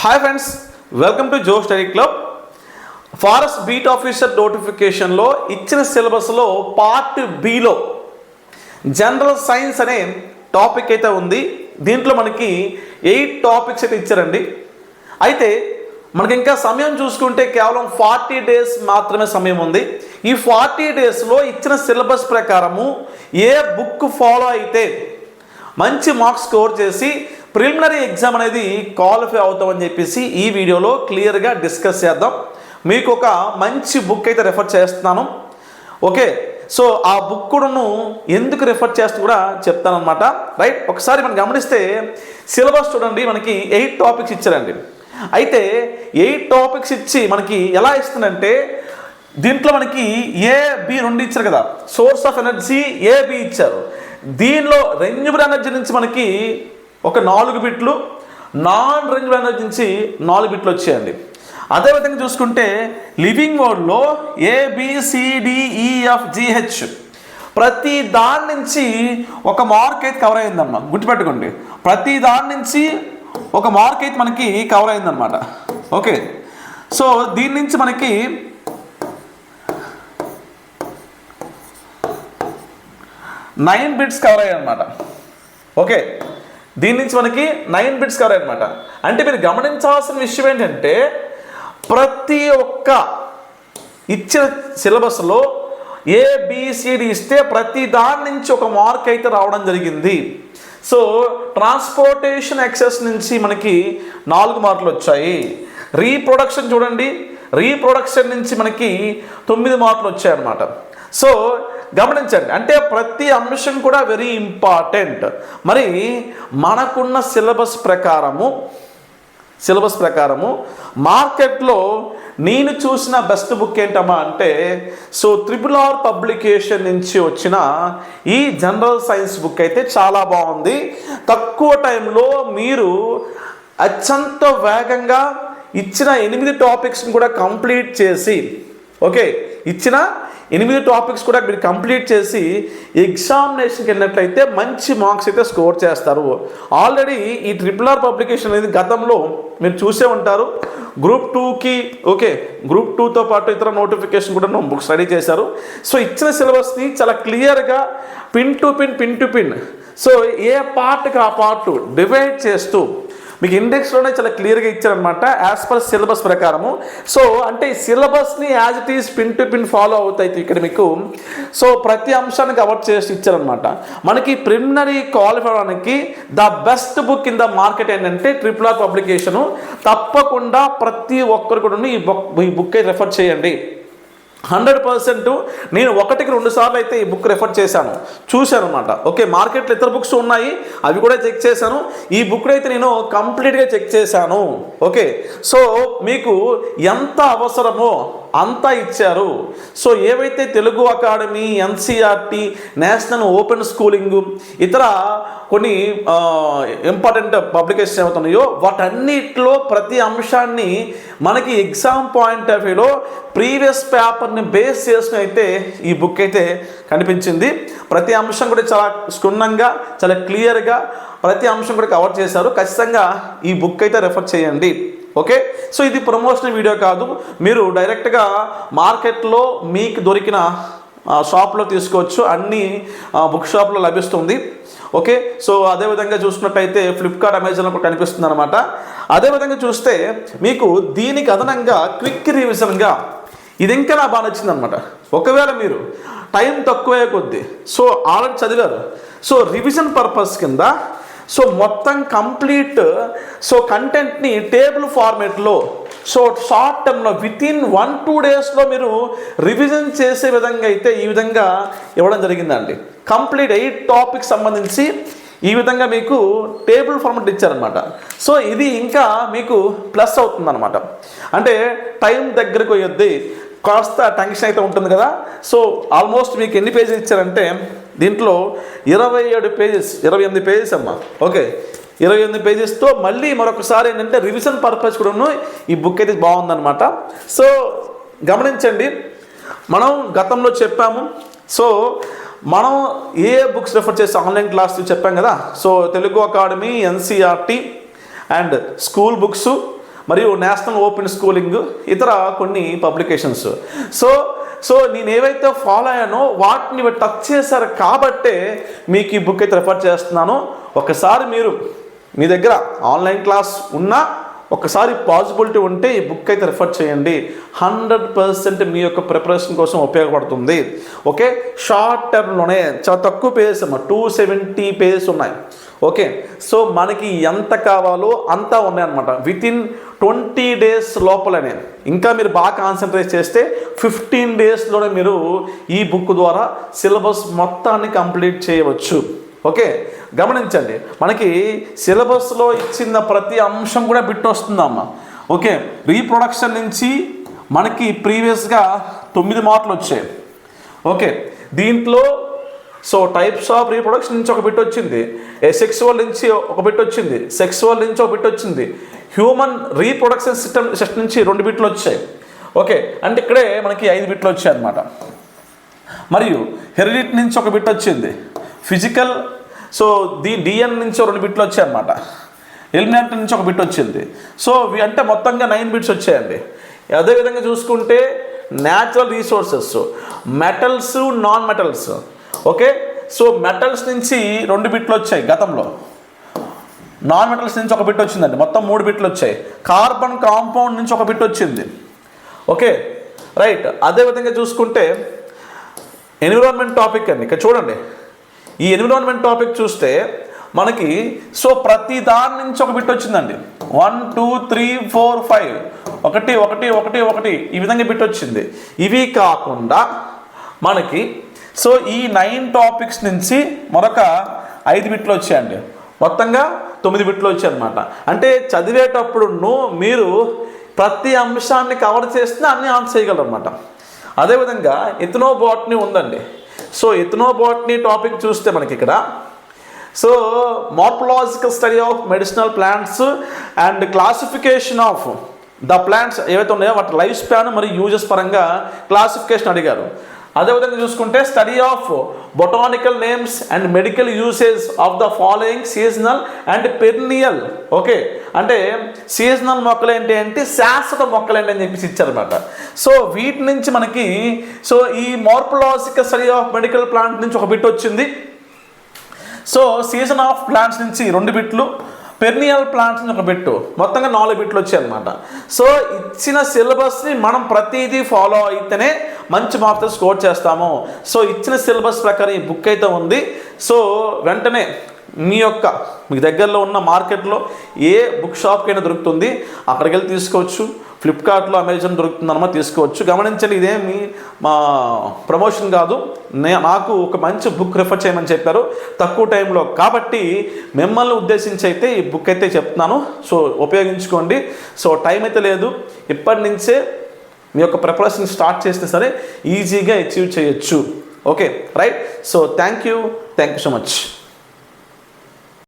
Hi friends welcome to Jo study club forest beat officer నోటిఫికేషన్లో ఇచ్చిన సిలబస్లో part బిలో జనరల్ సైన్స్ అనే టాపిక్ అయితే ఉంది. దీంట్లో మనకి ఎయిట్ టాపిక్స్ అయితే ఇచ్చారండి. అయితే మనకి ఇంకా సమయం చూసుకుంటే కేవలం ఫార్టీ డేస్ మాత్రమే సమయం ఉంది. ఈ ఫార్టీ డేస్లో ఇచ్చిన సిలబస్ ప్రకారము ఏ బుక్ ఫాలో అయితే మంచి మార్క్స్ స్కోర్ చేసి ప్రిలిమినరీ ఎగ్జామ్ అనేది క్వాలిఫై అవుతామని చెప్పేసి ఈ వీడియోలో క్లియర్గా డిస్కస్ చేద్దాం. మీకు ఒక మంచి బుక్ అయితే రెఫర్ చేస్తున్నాను. ఓకే సో ఆ బుక్ కూడాను ఎందుకు రెఫర్ చేస్తూ కూడా చెప్తానమాట రైట్ ఒకసారి మనం గమనిస్తే సిలబస్ చూడండి మనకి ఎయిట్ టాపిక్స్ ఇచ్చారండి. అయితే ఎయిట్ టాపిక్స్ ఇచ్చి మనకి ఎలా ఇస్తుందంటే దీంట్లో మనకి ఏ బి రెండు ఇచ్చారు కదా. Source of energy A B ఇచ్చారు. దీనిలో రెన్యూబుల్ ఎనర్జీ నుంచి మనకి ఒక నాలుగు బిట్లు నాన్ రేంజ్ బ్యాండ్ నుంచి నాలుగు బిట్లు వచ్చాయండి. అదేవిధంగా చూసుకుంటే లివింగ్ మోడ్లో ఏబిసిడిఈఎఫ్ జిహెచ్ e, ప్రతి దాని నుంచి ఒక మార్క్ అయితే కవర్ అయిందమ్మా గుర్తుపెట్టుకోండి. ప్రతి దాని నుంచి ఒక మార్క్ అయితే మనకి కవర్ అయిందనమాట ఓకే. సో దీని నుంచి మనకి నైన్ బిట్స్ కవర్ అయ్యాయి అనమాట ఓకే. దీని నుంచి మనకి నైన్ బిట్స్ కవర్ అనమాట అంటే మీరు గమనించాల్సిన విషయం ఏంటంటే ప్రతి ఒక్క ఇచ్చిన సిలబస్లో ఏబిసిడి ఇస్తే ప్రతి దాని నుంచి ఒక మార్క్ అయితే రావడం జరిగింది. సో ట్రాన్స్పోర్టేషన్ యాక్సెస్ నుంచి మనకి నాలుగు మార్కులు వచ్చాయి. రీప్రొడక్షన్ చూడండి. రీప్రొడక్షన్ నుంచి మనకి తొమ్మిది మార్కులు వచ్చాయన్నమాట. సో గమనించండి అంటే ప్రతి అంశం కూడా వెరీ ఇంపార్టెంట్ మరి మనకున్న సిలబస్ ప్రకారము సిలబస్ ప్రకారము మార్కెట్లో నేను చూసిన బెస్ట్ బుక్ ఏంటమ్మా అంటే సో త్రిపుల్ ఆర్ పబ్లికేషన్ నుంచి వచ్చిన ఈ జనరల్ సైన్స్ బుక్ అయితే చాలా బాగుంది. తక్కువ టైంలో మీరు అత్యంత వేగంగా ఇచ్చిన ఎనిమిది టాపిక్స్ని కూడా కంప్లీట్ చేసి ఓకే ఇచ్చిన ఎనిమిది టాపిక్స్ కూడా మీరు కంప్లీట్ చేసి ఎగ్జామినేషన్కి వెళ్ళినట్లయితే మంచి మార్క్స్ అయితే స్కోర్ చేస్తారు. ఆల్రెడీ ఈ ట్రిపుల్ ఆర్ పబ్లికేషన్ అనేది గతంలో మీరు చూసే ఉంటారు. గ్రూప్ టూకి ఓకే గ్రూప్ టూతో పాటు ఇతర నోటిఫికేషన్ కూడా బుక్ స్టడీ చేశారు. సో ఇచ్చిన సిలబస్ని చాలా క్లియర్గా pin to pin pin to pin so ఏ పార్ట్కి ఆ పార్ట్ డివైడ్ చేస్తూ మీకు ఇండెక్స్లోనే చాలా క్లియర్గా ఇచ్చారనమాట యాజ్ పర్ సిలబస్ ప్రకారము. సో అంటే ఈ సిలబస్ని as it is pin to pin follow అవుతాయి ఇక్కడ మీకు. సో ప్రతి అంశాన్ని కవర్ చేసి ఇచ్చారనమాట మనకి ప్రిలిమినరీ క్వాలిఫై అవడానికి the best book in the market ఏంటంటే ట్రిపుల్ ఆర్ పబ్లికేషను తప్పకుండా ప్రతి ఒక్కరు కూడా ఈ బుక్ ఈ బుక్ రెఫర్ చేయండి. హండ్రెడ్ పర్సెంట్ నేను ఒకటికి రెండు సార్లు అయితే ఈ బుక్ రెఫర్ చేశాను. చూశాను అనమాట ఓకే మార్కెట్లో ఇతర బుక్స్ ఉన్నాయి అవి కూడా చెక్ చేశాను. ఈ బుక్ అయితే నేను కంప్లీట్గా చెక్ చేశాను. ఓకే సో మీకు ఎంత అవసరమో అంతా ఇచ్చారు. సో ఏవైతే Telugu academy NCERT national open schooling ఇతర కొన్ని ఇంపార్టెంట్ పబ్లికేషన్ అవుతున్నాయో వాటన్నిటిలో ప్రతి అంశాన్ని మనకి ఎగ్జామ్ పాయింట్ ఆఫ్ వ్యూలో ప్రీవియస్ పేపర్ని బేస్ చేసుకుని అయితే ఈ బుక్ అయితే కనిపించింది. ప్రతి అంశం కూడా చాలా క్షుణ్ణంగా చాలా క్లియర్గా ప్రతి అంశం కూడా కవర్ చేశారు. ఖచ్చితంగా ఈ బుక్ అయితే రెఫర్ చేయండి. ఓకే? సో ఇది ప్రమోషన్ వీడియో కాదు. మీరు డైరెక్ట్గా మార్కెట్లో మీకు దొరికిన షాప్లో తీసుకోవచ్చు. అన్ని బుక్ షాప్లో లభిస్తుంది. ఓకే? సో అదేవిధంగా చూసుకున్నట్టయితే ఫ్లిప్కార్ట్ అమెజాన్లో కూడా కనిపిస్తుంది అనమాట అదేవిధంగా చూస్తే మీకు దీనికి అదనంగా క్విక్ రివిజన్గా ఇది ఇంకా నా బాగా నచ్చింది అనమాట ఒకవేళ మీరు టైం తక్కువే కొద్దీ సో ఆల్రెడీ చదివారు. సో రివిజన్ పర్పస్ కింద సో మొత్తం కంప్లీట్ సో కంటెంట్ని టేబుల్ ఫార్మేట్లో సో షార్ట్ టర్మ్లో విత్ ఇన్ వన్ టూ డేస్లో మీరు రివిజన్ చేసే విధంగా అయితే ఈ విధంగా ఇవ్వడం జరిగిందండి. కంప్లీట్ ఎయిట్ టాపిక్ సంబంధించి ఈ విధంగా మీకు టేబుల్ ఫార్మేట్ ఇచ్చారనమాట సో ఇది ఇంకా మీకు ప్లస్ అవుతుందన్నమాట. అంటే టైం దగ్గరకు పోయొద్ది కాస్త టెన్షన్ అయితే ఉంటుంది కదా. సో ఆల్మోస్ట్ మీకు ఎన్ని పేజీలు ఇచ్చారంటే దీంట్లో ఇరవై ఏడు పేజెస్ ఇరవై ఎనిమిది పేజెస్ అమ్మా. ఓకే ఇరవై ఎనిమిది పేజెస్తో మళ్ళీ మరొకసారి ఏంటంటే రివిజన్ పర్పస్ కూడాను ఈ బుక్ అయితే బాగుందన్నమాట. సో గమనించండి. మనం గతంలో చెప్పాము. సో మనం ఏ బుక్స్ రెఫర్ చేసి ఆన్లైన్ క్లాస్ చెప్పాం కదా. So Telugu academy NCERT and school books మరియు నేషనల్ ఓపెన్ స్కూలింగ్ ఇతర కొన్ని పబ్లికేషన్స్ సో సో నేను ఏవైతే ఫాలో అయ్యానో వాటిని టచ్ చేశారు కాబట్టే మీకు ఈ బుక్ అయితే రెఫర్ చేస్తున్నాను. ఒకసారి మీరు మీ దగ్గర ఆన్లైన్ క్లాస్ ఉన్నా ఒకసారి పాసిబిలిటీ ఉంటే ఈ బుక్ అయితే రిఫర్ చేయండి. హండ్రెడ్ పర్సెంట్ మీ యొక్క ప్రిపరేషన్ కోసం ఉపయోగపడుతుంది. ఓకే? షార్ట్ టర్మ్లోనే చాలా తక్కువ పేజెస్ అమ్మా. టూ సెవెంటీ పేజెస్ ఉన్నాయి. ఓకే? సో మనకి ఎంత కావాలో అంతా ఉన్నాయన్నమాట. విత్ ఇన్ ట్వంటీ డేస్ లోపలనే. ఇంకా మీరు బాగా కాన్సన్ట్రేట్ చేస్తే ఫిఫ్టీన్ డేస్లోనే మీరు ఈ బుక్ ద్వారా సిలబస్ మొత్తాన్ని కంప్లీట్ చేయవచ్చు. ఓకే గమనించండి. మనకి సిలబస్లో ఇచ్చిన ప్రతి అంశం కూడా బిట్టొస్తుందమ్మ ఓకే రీప్రొడక్షన్ నుంచి మనకి ప్రీవియస్గా తొమ్మిది మార్కులు వచ్చాయి. ఓకే దీంట్లో సో టైప్స్ ఆఫ్ రీప్రొడక్షన్ నుంచి ఒక బిట్ వచ్చింది. ఏ సెక్సువల్ నుంచి ఒక బిట్ వచ్చింది. సెక్సువల్ నుంచి ఒక బిట్ వచ్చింది. హ్యూమన్ రీప్రొడక్షన్ సిస్టమ్ సిస్టమ్ నుంచి రెండు బిట్లు వచ్చాయి. ఓకే అంటే ఇక్కడే మనకి ఐదు బిట్లు వచ్చాయి అనమాట మరియు హెరిడిట్ నుంచి ఒక బిట్ వచ్చింది. ఫిజికల్ సో ది డిఎన్ నుంచి రెండు బిట్లు వచ్చాయి అనమాట ఎలిమినేట్ నుంచి ఒక బిట్ వచ్చింది. సో ఇవి అంటే మొత్తంగా నైన్ బిట్స్ వచ్చాయండి. అదేవిధంగా చూసుకుంటే natural resources metals non metals okay so metals నుంచి రెండు బిట్లు వచ్చాయి గతంలో. నాన్ మెటల్స్ నుంచి ఒక బిట్ వచ్చిందండి. మొత్తం మూడు బిట్లు వచ్చాయి. కార్బన్ కాంపౌండ్ నుంచి ఒక బిట్ వచ్చింది. ఓకే రైట్ అదేవిధంగా చూసుకుంటే ఎన్విరాన్మెంట్ టాపిక్ అండి. ఇక్కడ చూడండి. ఈ ఎన్విరాన్మెంట్ టాపిక్ చూస్తే మనకి సో ప్రతి దాని నుంచి ఒక బిట్ వచ్చిందండి. One two three four five ఒకటి ఒకటి ఒకటి ఒకటి. ఈ విధంగా బిట్ వచ్చింది. ఇవి కాకుండా మనకి సో ఈ నైన్ టాపిక్స్ నుంచి మరొక ఐదు బిట్లు వచ్చాయండి. మొత్తంగా తొమ్మిది బిట్లు వచ్చాయి అనమాట అంటే చదివేటప్పుడు మీరు ప్రతి అంశాన్ని కవర్ చేస్తే అన్ని ఆన్సర్ చేయగలరు అనమాట అదేవిధంగా ఎథనో బాట్ని ఉందండి. సో ఎథ్నోబాట్నీ టాపిక్ చూస్తే మనకి ఇక్కడ. So morphological study of medicinal plants and classification of the plants ఏవైతే ఉన్నాయో వాటి లైఫ్ స్పాన్ మరియు యూజెస్ పరంగా క్లాసిఫికేషన్ అడిగారు. అదేవిధంగా చూసుకుంటే study of botanical names and medical usage of the following seasonal and perennial okay అంటే సీజనల్ మొక్కలు ఏంటి అంటే శాశ్వత మొక్కలు ఏంటి అని చెప్పేసి ఇచ్చారనమాట సో వీటి నుంచి మనకి సో ఈ morphological study of medical plant నుంచి ఒక బిట్ వచ్చింది. సో సీజన్ ఆఫ్ ప్లాంట్స్ నుంచి రెండు బిట్లు పెర్నియల్ ప్లాంట్స్ ఒక బిట్టు. మొత్తంగా నాలుగు బిట్లు వచ్చాయి అనమాట సో ఇచ్చిన సిలబస్ని మనం ప్రతిదీ ఫాలో అయితేనే మంచి మార్క్స్ స్కోర్ చేస్తాము. సో ఇచ్చిన సిలబస్ ప్రకారం ఈ బుక్ అయితే ఉంది. సో వెంటనే మీ యొక్క మీ దగ్గరలో ఉన్న మార్కెట్లో ఏ బుక్ షాప్కైనా దొరుకుతుంది. అక్కడికి వెళ్ళి తీసుకోవచ్చు. ఫ్లిప్కార్ట్లో అమెజాన్ దొరుకుతుందన్నమా తీసుకోవచ్చు. గమనించండి ఇదేమి మా ప్రమోషన్ కాదు. నే నాకు ఒక మంచి బుక్ రిఫర్ చేయమని చెప్పారు. తక్కువ టైంలో. కాబట్టి మిమ్మల్ని ఉద్దేశించి అయితే ఈ బుక్ అయితే చెప్తున్నాను. సో ఉపయోగించుకోండి. సో టైం అయితే లేదు. ఇప్పటి నుంచే మీ యొక్క ప్రిపరేషన్ స్టార్ట్ చేస్తే సరే ఈజీగా అచీవ్ చేయొచ్చు. Okay right so thank you thank you so much